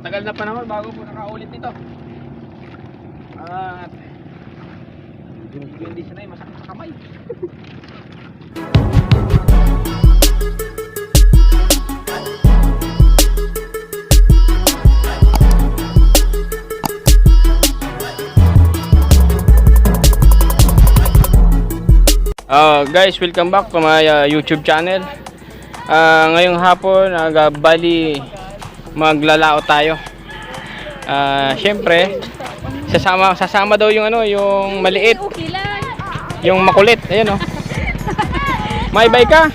Matagal na panahon bago po nakaulit nito. At medyo hindi sanay masakit sa kamay. Uh, guys, welcome back to my uh, YouTube channel. Ah, ngayong hapon, uh, bali maglalao tayo. Ah, syempre, sasama sasama daw yung ano, yung maliit, yung makulit. Ayun oh. May bay ka?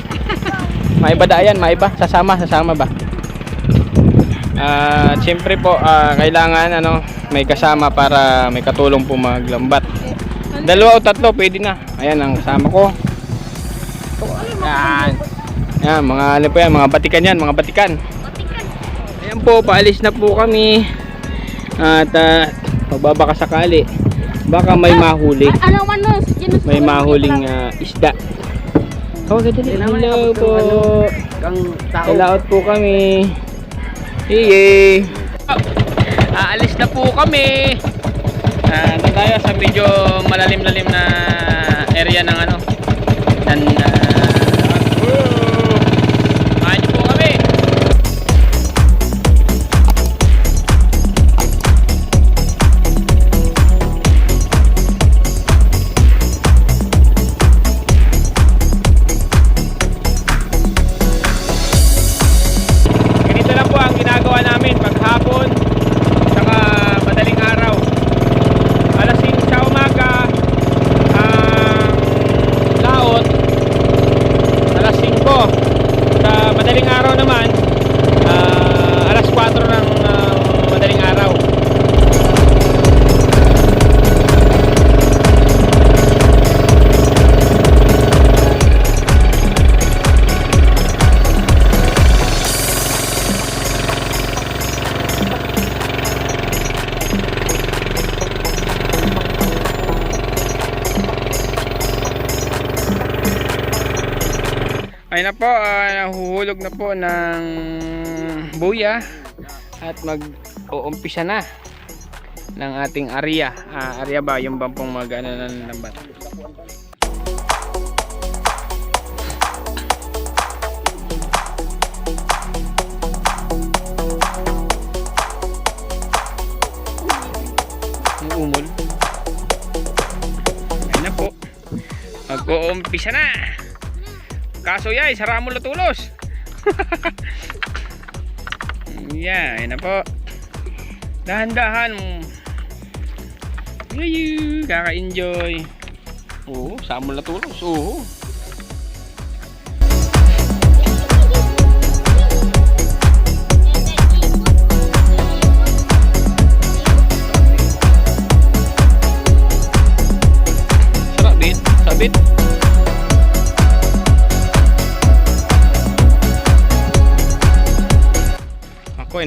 May ba da yan? May ba? Sasama, sasama ba? Ah, syempre po, ah, kailangan ano, may kasama para may katulong po maglambat. Dalawa o tatlo, pwede na. Ayan ang kasama ko. Yan. Yan, mga ano po yan, mga batikan yan, mga batikan. Ayan po, paalis na po kami. At uh, pagbabaka sakali, baka may mahuli. Ano man no? Yun, May mahuling ah, isda. Oh, gadali. Hello po. Kang tao. Hello po kami. Iye. Aalis na po kami. Ah, doon tayo sa medyo malalim-lalim na area ng ano. Ng uh, Ay na po, ah, nahuhulog na po ng buya at mag-uumpisa na ng ating area. Ah, area ba? Yung bampong mag ano lambat. Umol. Ay na po. Mag-uumpisa na. Kaso yay, sara mo latulos. yeah, ayun na po. Dahan-dahan. Kaka-enjoy. Oo, sara mo latulos. Oo.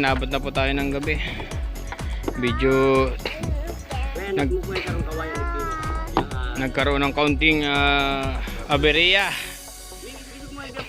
Inabot na po tayo ng gabi. Medyo nag, nagkaroon ng kaunting ah, aberya. Ibig mo yung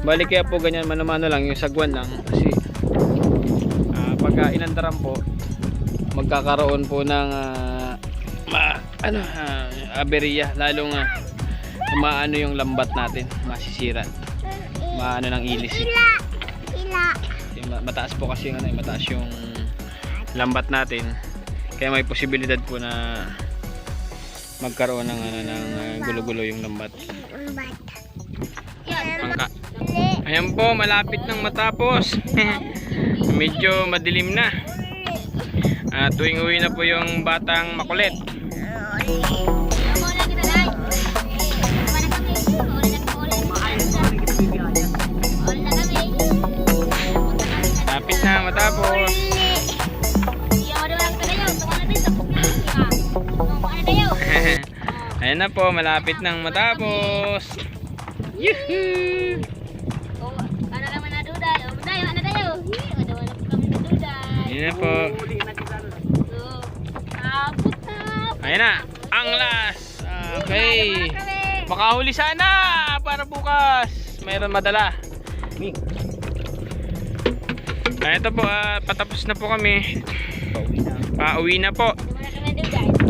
Balik kaya po ganyan mano-mano lang yung sagwan lang kasi ah, pagka inandaran po magkakaroon po ng ah, ma, ano ah, aberya lalong uh, maano yung lambat natin masisira maano ng ilis eh. Mataas po kasi ano, eh, mataas yung lambat natin. Kaya may posibilidad po na magkaroon ng ano ng gulo-gulo yung lambat. Pangka. Ayan po, malapit nang matapos. Medyo madilim na. Uh, tuwing uwi na po yung batang makulit. Malapit na matapos. Ayan na po, malapit nang matapos. Yuhuu! Ayan na po. Ayan na, ang last. Okay. Makahuli sana para bukas. Mayroon madala. Ming. Ah, ito po, ah, patapos na po kami. Pauwi na po.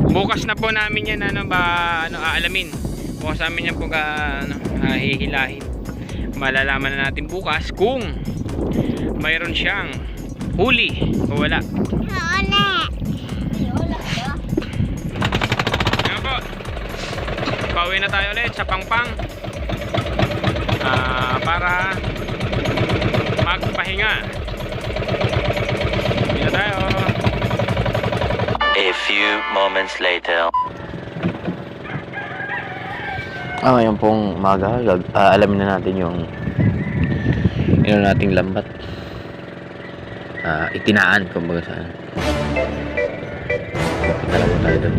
Bukas na po namin yan ano ba ano aalamin. Bukas namin yan po ka ano, ah, hihilahin. Malalaman na natin bukas kung mayroon siyang huli o wala. Wala. Ayan po. Pauwi na tayo ulit sa Pangpang. Ah, para magpahinga. Pauwi na tayo. A few moments later. Ah, ngayon pong umaga, ah, alamin na natin yung yun nating lambat. Ah, itinaan, kumbaga sa ano. Po tayo doon.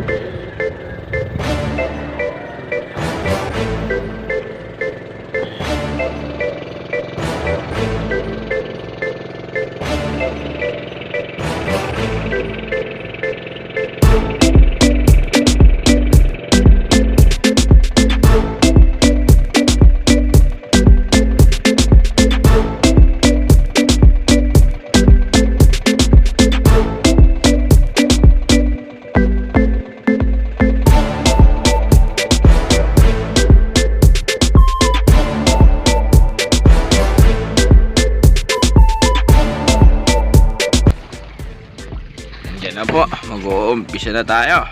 Na po, mag-uumpisa na tayo.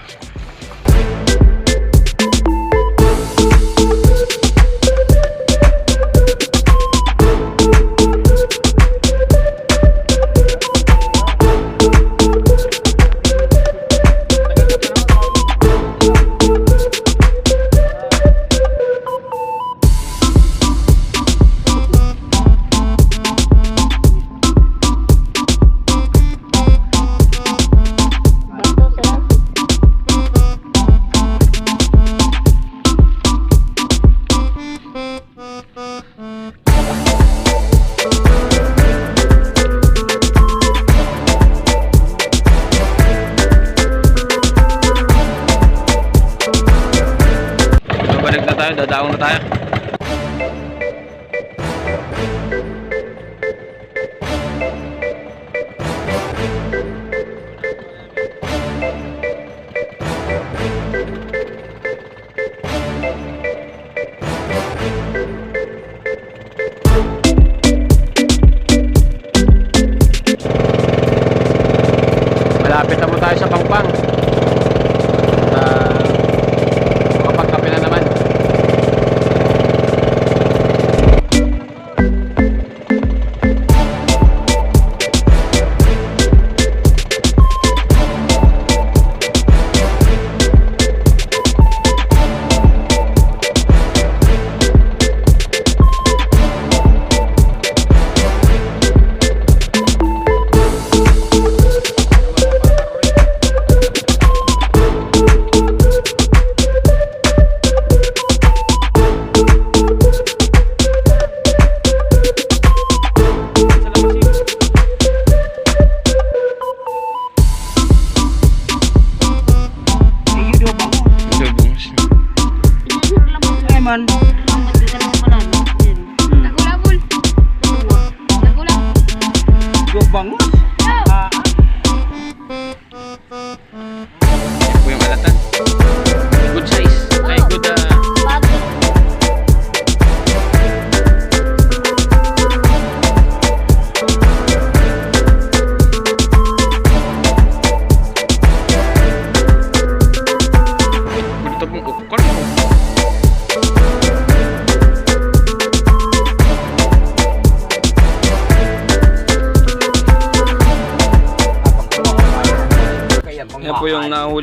Malapit na po tayo sa Pangpang.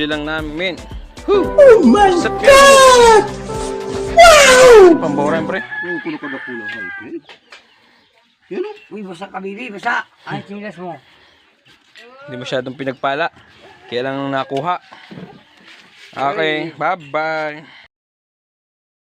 Nahuli lang namin. Oh my God! Wow! Pambora pre. Yung kulo ko na kulo. Yan o. Uy, basa ka, baby. Basa. Ay, chilas mo. Hindi masyadong pinagpala. Kaya lang nakuha. Okay, bye-bye.